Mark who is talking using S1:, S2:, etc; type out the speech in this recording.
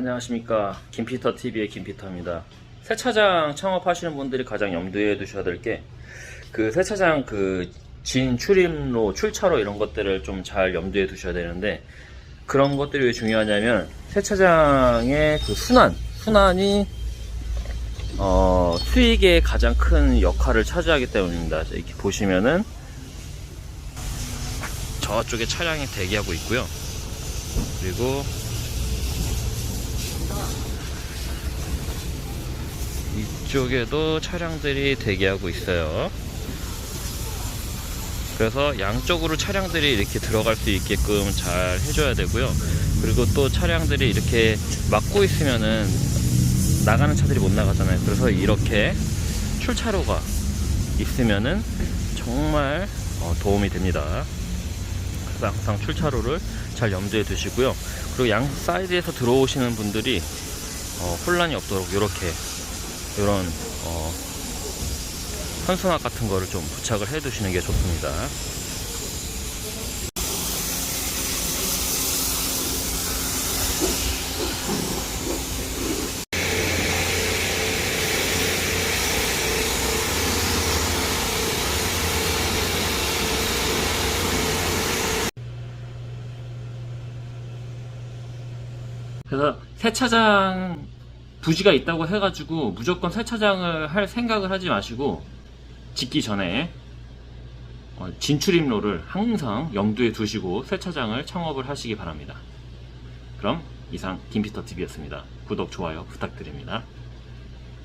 S1: 안녕하십니까 김피터 TV의 김피터입니다. 세차장 창업하시는 분들이 가장 염두에 두셔야 될 게 그 세차장 그 진 출입로 출차로 이런 것들을 좀 잘 염두에 두셔야 되는데 그런 것들이 왜 중요하냐면 세차장의 그 순환 순환이 어, 수익에 가장 큰 역할을 차지하기 때문입니다. 이렇게 보시면은 저쪽에 차량이 대기하고 있고요. 그리고 이쪽에도 차량들이 대기하고 있어요. 그래서 양쪽으로 차량들이 이렇게 들어갈 수 있게끔 잘 해줘야 되고요. 그리고 또 차량들이 이렇게 막고 있으면은 나가는 차들이 못 나가잖아요. 그래서 이렇게 출차로가 있으면은 정말 어, 도움이 됩니다. 그래서 항상 출차로를 잘 염두에 두시고요. 그리고 양 사이드에서 들어오시는 분들이 어, 혼란이 없도록 이렇게 이런 어, 현수막 같은 거를 좀 부착을 해 두시는 게 좋습니다. 그래서 세차장 부지가 있다고 해가지고 무조건 세차장을 할 생각을 하지 마시고 짓기 전에 어, 진출입로를 항상 염두에 두시고 세차장을 창업을 하시기 바랍니다. 그럼 이상 김피터 TV였습니다. 구독, 좋아요 부탁드립니다.